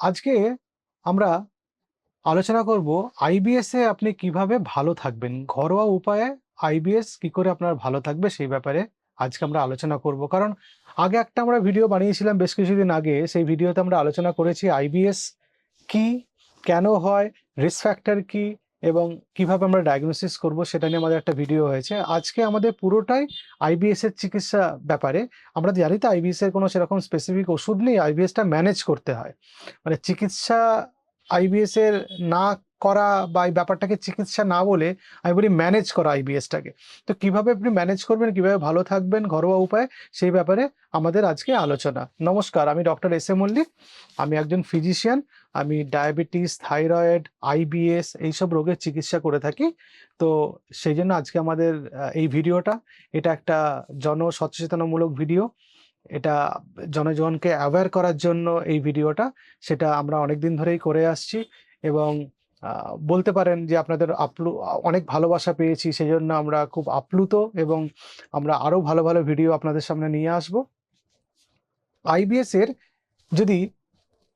আজকে আমরা আলোচনা করব আইবিএস এ আপনি কীভাবে ভালো থাকবেন? ঘরোয়া উপায়ে আইবিএস কি করে আপনার ভালো থাকবে সেই ব্যাপারে আজকে আমরা আলোচনা করব। কারণ আগে একটা আমরা ভিডিও বানিয়েছিলাম বেশ কিছুদিন আগে, সেই ভিডিওতে আমরা আলোচনা করেছি আইবিএস কি, কেন হয় রিস্ক ফ্যাক্টর কি এবং কীভাবে আমরা ডায়াগনোসিস করব সেটা নিয়ে আমাদের একটা ভিডিও হয়েছে। আজকে আমাদের পুরোটাই আইবিএস এর চিকিৎসা ব্যাপারে। আমরা জানি তো আইবিএস এর কোনো সেরকম স্পেসিফিক ওষুধ নেই। আইবিএসটা ম্যানেজ করতে হয়। মানে চিকিৎসা আইবিএস এর না করা বা এই ব্যাপারটাকে চিকিৎসা না বলে আমি বলি ম্যানেজ করা আইবিএসটাকে তো কীভাবে আপনি ম্যানেজ করবেন, কীভাবে ভালো থাকবেন, ঘরোয়া উপায়, সেই ব্যাপারে আমাদের আজকে আলোচনা। নমস্কার, আমি ডক্টর এস এ মল্লিক, আমি একজন ফিজিশিয়ান আমি ডায়াবেটিস থাইরয়েড আইবিএস এইসব রোগের চিকিৎসা করে থাকি। তো সেই জন্য আজকে আমাদের এই ভিডিওটা, এটা একটা জন সচেতনমূলক ভিডিও। এটা জনজনকে অ্যাওয়্যার করার জন্য এই ভিডিওটা, সেটা আমরা অনেক দিন ধরেই করে আসছি এবং বলতে পারেন যে আপনাদের আপ্লু অনেক ভালোবাসা পেয়েছি সেই জন্য আমরা খুব আপ্লুত এবং আমরা আরও ভালো ভালো ভিডিও আপনাদের সামনে নিয়ে আসব। আইবিএস এর যদি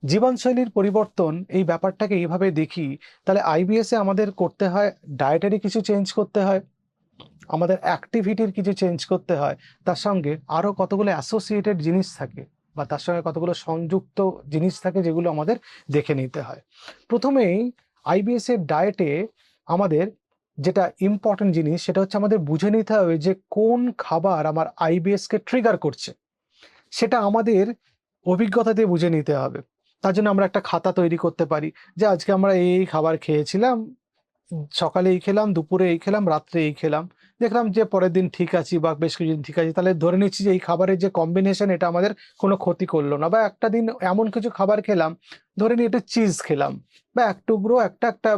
জীবনশৈলীর পরিবর্তন এই ব্যাপারটাকে এইভাবে দেখি, তাহলে আইবিএস এ আমাদের করতে হয় ডায়েটারি কিছু চেঞ্জ করতে হয়। আমাদের অ্যাক্টিভিটির কিছু চেঞ্জ করতে হয়, তার সঙ্গে আরও কতগুলো অ্যাসোসিয়েটেড জিনিস থাকে বা তার সঙ্গে কতগুলো সংযুক্ত জিনিস থাকে যেগুলো আমাদের দেখে নিতে হয়। প্রথমেই আইবিএস এর ডায়েটে আমাদের যেটা ইম্পর্টেন্ট জিনিস সেটা হচ্ছে আমাদের বুঝে নিতে হবে যে কোন খাবার আমার আইবিএস কে ট্রিগার করছে। সেটা আমাদের অভিজ্ঞতা দিয়ে বুঝে নিতে হবে। তার জন্য আমরা একটা খাতা তৈরি করতে পারি যে আজকে আমরা এই খাবার খেয়েছিলাম সকালে এই খেলাম দুপুরে এই খেলাম রাত্রে এই খেলাম। দেখলাম যে পরের দিন ঠিক আছি বা বেশ কিছুদিন ঠিক আছে। তাহলে ধরে নিচ্ছি যে এই খাবারের যে কম্বিনেশন এটা আমাদের কোনো ক্ষতি করল না। বা একটা দিন এমন কিছু খাবার খেলাম, ধরে নিই এটা চিজ খেলাম, বা এক টুকরো, একটা একটা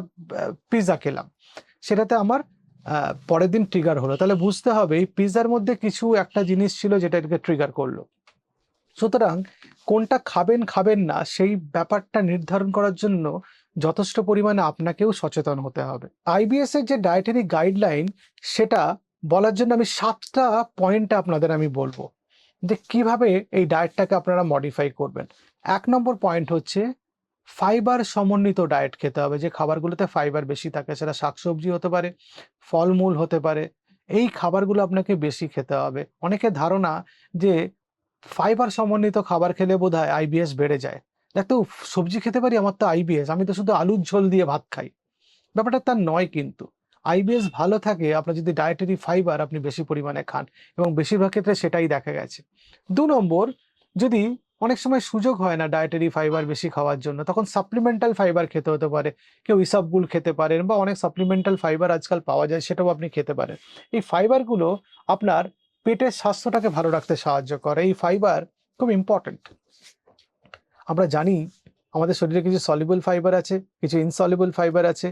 পিৎজা খেলাম। সেটাতে আমার পরের দিন ট্রিগার হলো। তাহলে বুঝতে হবে এই পিৎজার মধ্যে কিছু একটা জিনিস ছিল যেটা এটাকে ট্রিগার করল। সুতরাং কোনটা খাবেন খাবেন না, সেই ব্যাপারটা নির্ধারণ করার জন্য যথেষ্ট পরিমাণে আপনাকেও সচেতন হতে হবে। আইবিএস এর যে ডায়েটারি গাইডলাইন সেটা বলার জন্য আমি সাতটা পয়েন্টে আপনাদের আমি বলব যে কীভাবে এই ডায়েটটাকে আপনারা মডিফাই করবেন। এক নম্বর পয়েন্ট হচ্ছে ফাইবার সমন্বিত ডায়েট খেতে হবে। যে খাবারগুলোতে ফাইবার বেশি থাকে, সেটা শাকসবজি হতে পারে, ফলমূল হতে পারে, এই খাবারগুলো আপনাকে বেশি খেতে হবে। অনেকের ধারণা যে ফাইবার সমন্বিত খাবার খেলে বোধ হয় আইবিএস বেড়ে যায়। দেখ তো সবজি খেতে পারি? আমার তো আইবিএস আমি তো শুধু আলুর ঝোল দিয়ে ভাত খাই। ব্যাপারটা তার নয় কিন্তু। আইবিএস ভালো থাকে, আপনার যদি ডায়েটারি ফাইবার আপনি বেশি পরিমাণে খান এবং বেশিরভাগ ক্ষেত্রে সেটাই দেখা গেছে। দু নম্বর, যদি অনেক সময় সুযোগ হয় না ডায়েটারি ফাইবার বেশি খাওয়ার জন্য, তখন সাপ্লিমেন্টাল ফাইবার খেতে হতে পারে। কেউ ইসাবগুল খেতে পারেন বা অনেক সাপ্লিমেন্টাল ফাইবার আজকাল পাওয়া যায়, সেটাও আপনি খেতে পারেন। এই ফাইবারগুলো আপনার পেটের স্বাস্থ্যটাকে ভালো রাখতে সাহায্য করে। এই ফাইবার খুব ইম্পর্ট্যান্ট আমরা জানি আমাদের শরীরে কিছু সলিবল ফাইবার আছে, কিছু ইনসলিবল ফাইবার আছে,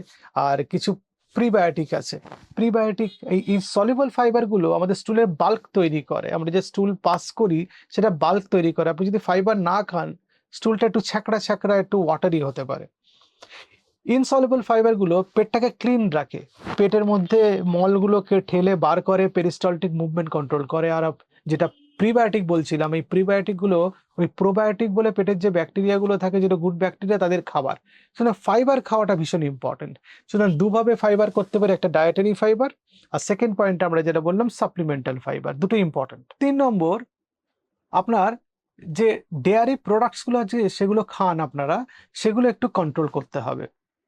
আর কিছু প্রিবায়োটিক আছে। প্রিবায়োটিক এই সলিবল ফাইবারগুলো আমাদের স্টুলের বাল্ক তৈরি করে। আমরা যে স্টুল পাস করি, সেটা বাল্ক তৈরি করে। আপনি যদি ফাইবার না খান স্টুলটা একটু ছ্যাঁকড়া ছ্যাঁকড়া, একটু ওয়াটারি হতে পারে। ইনসলিবল ফাইবারগুলো পেটটাকে ক্লিন রাখে। পেটের মধ্যে মলগুলোকে ঠেলে বার করে পেরিস্টলটিক মুভমেন্ট কন্ট্রোল করে, আর যেটা প্রিবায়োটিক বলছিলাম, এই প্রিবায়োটিকগুলো ওই প্রোবায়োটিক বলে পেটের যে ব্যাকটেরিয়াগুলো থাকে, যেটা গুড ব্যাকটেরিয়া তাদের খাবার। সুতরাং ফাইবার খাওয়াটা ভীষণ ইম্পর্টেন্ট সুতরাং দুভাবে ফাইবার করতে পারে, একটা ডায়েটারি ফাইবার আর সেকেন্ড পয়েন্ট আমরা যেটা বললাম সাপ্লিমেন্টাল ফাইবার দুটো ইম্পর্টেন্ট তিন নম্বর, আপনার যে ডেয়ারি প্রোডাক্টসগুলো আছে, সেগুলো খান আপনারা, সেগুলো একটু কন্ট্রোল করতে হবে।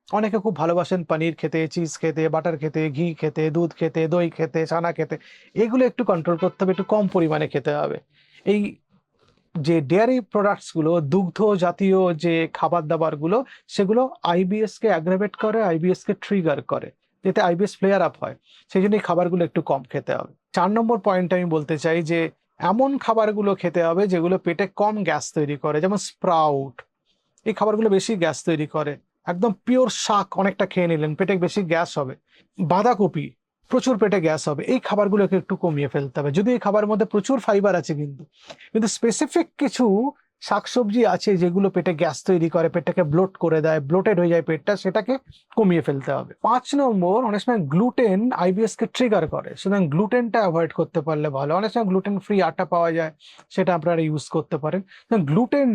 অনেকে খুব ভালোবাসেন পনির খেতে চিজ খেতে বাটার খেতে, ঘি খেতে, দুধ খেতে, দই খেতে ছানা খেতে। এগুলো একটু কন্ট্রোল করতে হবে, একটু কম পরিমাণে খেতে হবে। এই যে ডেয়ারি প্রোডাক্টসগুলো দুগ্ধ জাতীয় যে খাবার দাবারগুলো সেগুলো আইবিএস কে অ্যাগ্রাভেট করে আইবিএস কে ট্রিগার করে। যাতে আইবিএস ফ্লেয়ার আপ হয়। সেই জন্য এই খাবারগুলো একটু কম খেতে হবে। চার নম্বর পয়েন্ট আমি বলতে চাই যে, এমন খাবারগুলো খেতে হবে যেগুলো পেটে কম গ্যাস তৈরি করে, যেমন স্প্রাউট এই খাবারগুলো বেশি গ্যাস তৈরি করে। একদম পিওর শাক অনেকটা খেয়ে নিলেন, পেটে বেশি গ্যাস হবে। বাঁধাকপি, প্রচুর পেটে গ্যাস হবে। এই খাবারগুলোকে একটু কমিয়ে ফেলতে হবে। যদি এই খাবারের মধ্যে প্রচুর ফাইবার আছে কিন্তু কিন্তু স্পেসিফিক কিছু শাকসবজি আছে যেগুলো পেটে গ্যাস তৈরি করে, পেটটাকে ব্লোট করে দেয় ব্লোটেড হয়ে যায় পেটটা, সেটাকে কমিয়ে ফেলতে হবে। পাঁচ নম্বর, অনেক সময় গ্লুটেন আইবিএস কে ট্রিগার করে। সুতরাং গ্লুটেনটা অ্যাভয়েড করতে পারলে ভালো। অনেক সময় গ্লুটেন ফ্রি আটা পাওয়া যায়, সেটা আপনারা ইউজ করতে পারেন। গ্লুটেন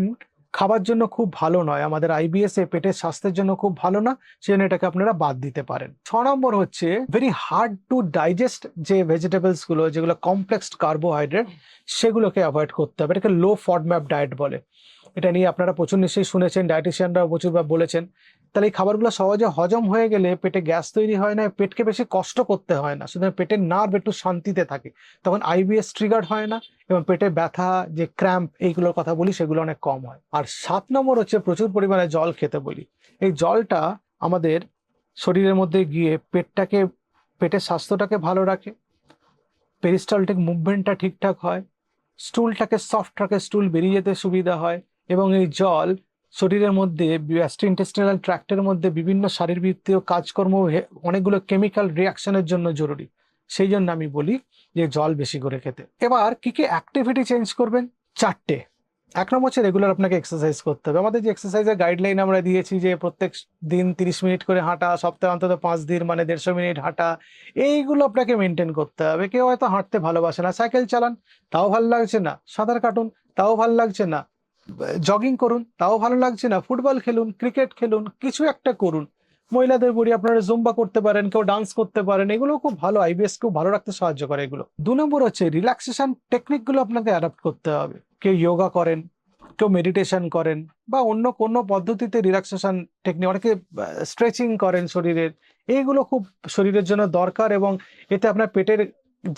খাবার জন্য খুব ভালো নয়। আমাদের আইবিএস এ পেটের স্বাস্থ্যের জন্য খুব ভালো না, সেজন্য এটাকে আপনারা বাদ দিতে পারেন। ছ নম্বর হচ্ছে ভেরি হার্ড টু ডাইজেস্ট যে ভেজিটেবলসগুলো, যেগুলো কমপ্লেক্স কার্বোহাইড্রেট সেগুলোকে অ্যাভয়েড করতে হবে। এটাকে লো ফডম্যাপ ডায়েট বলে। এটা নিয়ে আপনারা প্রচুর নিশ্চয়ই শুনেছেন ডায়েটিশিয়ানরাও প্রচুরবার বলেছেন। তাহলে এই খাবারগুলো সহজে হজম হয়ে গেলে পেটে গ্যাস তৈরি হয় না, পেটকে বেশি কষ্ট করতে হয় না। সুতরাং পেটের নার্ভ একটু শান্তিতে থাকে। তখন আইবিএস ট্রিগার হয় না এবং পেটে ব্যথা, যে ক্র্যাম্প এইগুলোর কথা বলি, সেগুলো অনেক কম হয়। আর সাত নম্বর হচ্ছে প্রচুর পরিমাণে জল খেতে বলি। এই জলটা আমাদের শরীরের মধ্যে গিয়ে পেটটাকে, পেটের স্বাস্থ্যটাকে ভালো রাখে। পেরিস্টালটিক মুভমেন্টটা ঠিকঠাক হয়। স্টুলটাকে সফট রাখে স্টুল বেরিয়ে যেতে সুবিধা হয়। এবং এই জল শরীরের মধ্যে ইন্টেস্টিনাল ট্র্যাক্টের মধ্যে বিভিন্ন শারীরবৃত্তীয় কাজকর্ম অনেকগুলো কেমিক্যাল রিয়াকশনের জন্য জরুরি। সেই জন্য আমি বলি যে জল বেশি করে খেতে। এবার কি কি অ্যাক্টিভিটি চেঞ্জ করবেন? চারটে। এক নম্বর হচ্ছে রেগুলার আপনাকে এক্সারসাইজ করতে হবে। আমাদের যে এক্সারসাইজের গাইডলাইন আমরা দিয়েছি যে প্রত্যেক দিন তিরিশ মিনিট করে হাঁটা, সপ্তাহে অন্তত পাঁচ দিন মানে দেড়শো মিনিট হাঁটা, এইগুলো আপনাকে মেনটেন করতে হবে। কেউ হয়তো হাঁটতে ভালোবাসে না সাইকেল চালান, তাও ভালো লাগছে না। সাঁতার কাটুন, তাও ভালো লাগছে না। জগিং করুন, তাও ভালো লাগছে না। ফুটবল খেলুন ক্রিকেট খেলুন, কিছু একটা করুন। মহিলাদের বলি আপনারা জুম্বা করতে পারেন, কেউ ডান্স করতে পারেন, এগুলো খুব ভালো আইবিএস খুব ভালো রাখতে সাহায্য করে এগুলো। দু নম্বর হচ্ছে রিল্যাক্সেশন টেকনিকগুলো আপনাকে অ্যাডাপ্ট করতে হবে। কেউ যোগা করেন, কেউ মেডিটেশন করেন, বা অন্য কোনো পদ্ধতিতে রিল্যাক্সেশন টেকনিক অনেকে স্ট্রেচিং করেন শরীরের এইগুলো খুব শরীরের জন্য দরকার এবং এতে আপনার পেটের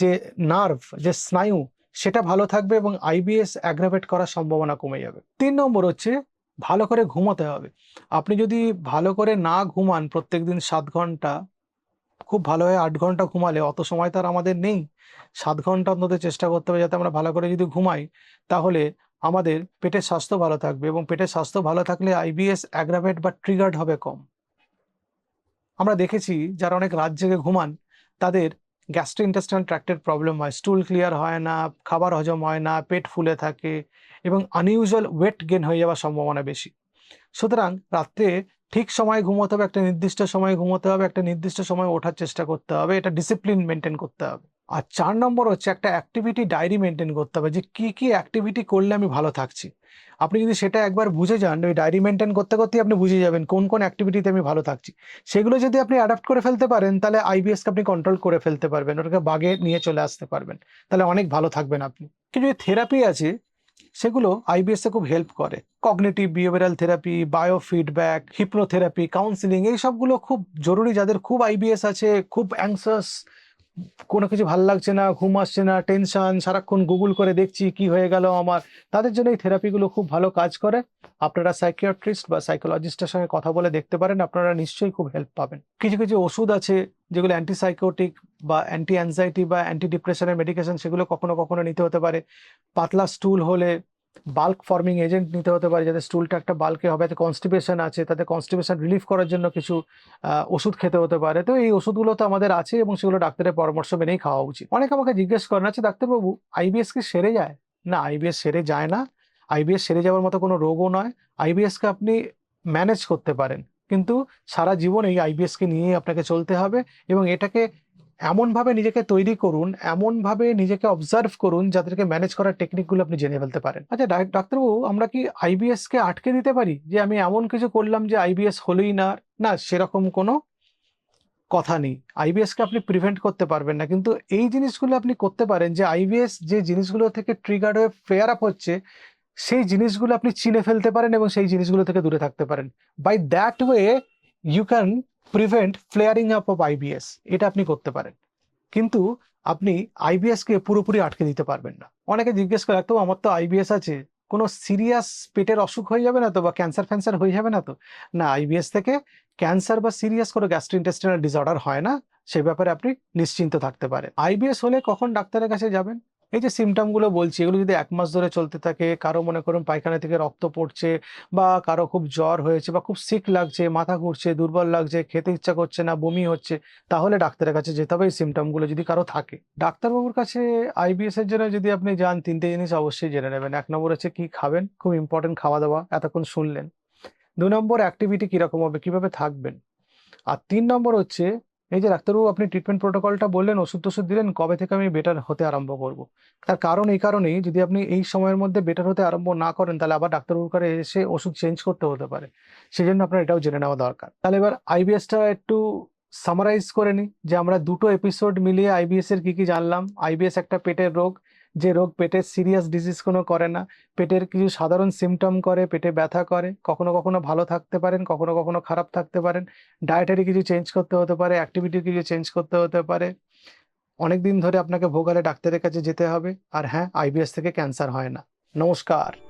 যে নার্ভ যে স্নায়ু সেটা ভালো থাকবে এবং আইবিএস অ্যাগ্রাভেট করার সম্ভাবনা কমে যাবে। তিন নম্বর হচ্ছে ভালো করে ঘুমাতে হবে। আপনি যদি ভালো করে না ঘুমান প্রত্যেকদিন সাত ঘণ্টা, খুব ভালো হয় আট ঘণ্টা ঘুমালে অত সময় তো আর আমাদের নেই। সাত ঘণ্টা অন্তত চেষ্টা করতে হবে যাতে আমরা ভালো করে যদি ঘুমাই, তাহলে আমাদের পেটের স্বাস্থ্য ভালো থাকবে এবং পেটের স্বাস্থ্য ভালো থাকলে আইবিএস অ্যাগ্রাভেট বা ট্রিগার্ড হবে কম। আমরা দেখেছি যারা অনেক রাত জেগে ঘুমান, তাদের গ্যাস্ট্রোইন্টেস্টাইনাল ট্র্যাক্টের প্রবলেম হয় স্টুল ক্লিয়ার হয় না, খাবার হজম হয় না, পেট ফুলে থাকে এবং আনইউজুয়াল ওয়েট গেন হয়ে যাওয়ার সম্ভাবনা বেশি। সুতরাং রাত্রে ঠিক সময় ঘুমোতে হবে, একটা নির্দিষ্ট সময় ঘুমোতে হবে, একটা নির্দিষ্ট সময় ওঠার চেষ্টা করতে হবে, এটা ডিসিপ্লিন মেনটেন করতে হবে। আর চার নম্বর হচ্ছে একটা অ্যাক্টিভিটি ডায়েরি মেনটেন করতে হবে যে কি কি অ্যাক্টিভিটি করলে আমি ভালো থাকছি। আপনি যদি সেটা একবার বুঝে যান, ওই ডায়েরি মেনটেন করতে করতে আপনি বুঝে যাবেন কোন কোন অ্যাক্টিভিটিতে আমি ভালো থাকছি। সেগুলো যদি আপনি অ্যাডাপ্ট করে ফেলতে পারেন, তাহলে আইবিএসকে আপনি কন্ট্রোল করে ফেলতে পারবেন, ওটাকে বাগে নিয়ে চলে আসতে পারবেন। তাহলে অনেক ভালো থাকবেন আপনি। কিছু যে থেরাপি আছে, সেগুলো আইবিএস খুব হেল্প করে। Cognitive behavioural therapy bio feedback hypnotherapy counselling এই সবগুলো খুব জরুরি যাদের খুব আইবিএস আছে, খুব অ্যাংসাস কোনো কিছু ভালো লাগছে না, ঘুম আসছে না টেনশন সারাক্ষণ গুগল করে দেখছি কি হয়ে গেল আমার। তাদের জন্য এই থেরাপিগুলো খুব ভালো কাজ করে। আপনারা সাইকিয়াট্রিস্ট বা সাইকোলজিস্টের সঙ্গে কথা বলে দেখতে পারেন, আপনারা নিশ্চয়ই খুব হেল্প পাবেন। কিছু কিছু ওষুধ আছে যেগুলো অ্যান্টিসাইকোটিক বা অ্যান্টি অ্যাংজাইটি বা অ্যান্টি ডিপ্রেশনের মেডিকেশন সেগুলো কখনো কখনো নিতে হতে পারে। পাতলা স্টুল হলে বাল্ক ফর্মিং এজেন্ট নিতে হতে পারে, যাতে স্টুলটা একটা বাল্কে হবে যাতে কনস্টিপেশন আছে, তাতে কনস্টিপেশন রিলিফ করার জন্য কিছু ওষুধ খেতে হতে পারে। তো এই ওষুধগুলো তো আমাদের আছে এবং সেগুলো ডাক্তারের পরামর্শ মেনেই খাওয়া উচিত। অনেকে আমাকে জিজ্ঞেস করেন আছে ডাক্তারবাবু আইবিএস কি সেরে যায়? না আইবিএস সেরে যায় না। আইবিএস সেরে যাওয়ার মতো কোনো রোগও নয়। আইবিএস কে আপনি ম্যানেজ করতে পারেন। কিন্তু সারা জীবন এই আইবিএস কে নিয়েই আপনাকে চলতে হবে এবং এটাকে এমনভাবে নিজেকে তৈরি করুন, এমনভাবে নিজেকে অবজার্ভ করুন, যাদেরকে ম্যানেজ করার টেকনিকগুলো আপনি জেনে ফেলতে পারেন। আচ্ছা ডাক- ডাক্তারবাবু, আমরা কি আইবিএস কে আটকে দিতে পারি? যে আমি এমন কিছু করলাম যে আইবিএস হলোই না না, সেরকম কোনো কথা নেই। আইবিএস কে আপনি প্রিভেন্ট করতে পারবেন না। কিন্তু এই জিনিসগুলো আপনি করতে পারেন যে আইবিএস যে জিনিসগুলো থেকে ট্রিগার্ড হয়ে ফেয়ার আপ হচ্ছে, সেই জিনিসগুলো আপনি চিনে ফেলতে পারেন এবং সেই জিনিসগুলো থেকে দূরে থাকতে পারেন। By that way you can prevent flaring up of IBS এটা আপনি করতে পারেন। কিন্তু আপনি আইবিএস কে পুরোপুরি আটকে দিতে পারবেন না। অনেকে জিজ্ঞেস করে, তো আমার তো আইবিএস আছে, কোনো সিরিয়াস পেটের অসুখ হয়ে যাবে না তো বা ক্যান্সার ফ্যান্সার হয়ে যাবে না তো? না আইবিএস থেকে ক্যান্সার বা সিরিয়াস কোনো গ্যাস্ট্রোইন্টেস্টিনাল ডিসঅর্ডার হয় না। সে ব্যাপারে আপনি নিশ্চিন্ত থাকতে পারেন। আইবিএস হলে কখন ডাক্তারের কাছে যাবেন? এই যে সিমটমগুলো বলছি, এগুলো যদি এক মাস ধরে চলতে থাকে, কারও মনে করুন পায়খানা থেকে রক্ত পড়ছে বা কারও খুব জ্বর হয়েছে বা খুব সিক লাগছে, মাথা ঘুরছে, দুর্বল লাগছে, খেতে ইচ্ছা করছে না, বমি হচ্ছে, তাহলে ডাক্তারের কাছে যেতে হবে। এই সিমটমগুলো যদি কারও থাকে, ডাক্তারবাবুর কাছে আইবিএস এর জন্য যদি আপনি যান, তিনটে জিনিস অবশ্যই জেনে নেবেন। এক নম্বর হচ্ছে কি খাবেন, খুব ইম্পর্টেন্ট খাওয়া দাওয়া এতক্ষণ শুনলেন। দু নম্বর অ্যাক্টিভিটি কীরকম হবে, কীভাবে থাকবেন? আর তিন নম্বর হচ্ছে এই যে ডাক্তারবাবু, আপনি ট্রিটমেন্ট প্রোটোকলটা বললেন ওষুধ টষুধ দিলেন, কবে থেকে আমি বেটার হতে আরম্ভ করব? তার কারণ এই কারণেই যদি আপনি এই সময়ের মধ্যে বেটার হতে আরম্ভ না করেন, তাহলে আবার ডাক্তারবাবুর কাছে এসে ওষুধ চেঞ্জ করতে হতে পারে। সেই জন্য আপনার এটাও জেনে নেওয়া দরকার। তাহলে এবার আইবিএসটা একটু সামারাইজ করে নিই, যে আমরা দুটো এপিসোড মিলিয়ে আইবিএস এর কি কি জানলাম? আইবিএস একটা পেটের রোগ যে রোগ পেটের সিরিয়াস ডিজিজ কোনো করে না, পেটের কিছু সাধারণ সিমটম করে, পেটে ব্যথা করে, কখনো কখনো ভালো থাকতে পারেন, কখনো কখনো খারাপ থাকতে পারেন ডায়েটারি কিছু চেঞ্জ করতে হতে পারে অ্যাক্টিভিটি কিছু চেঞ্জ করতে হতে পারে। অনেক দিন ধরে আপনাকে ভোগালে ডাক্তারের কাছে যেতে হবে, আর হ্যাঁ আইবিএস থেকে ক্যান্সার হয় না। নমস্কার।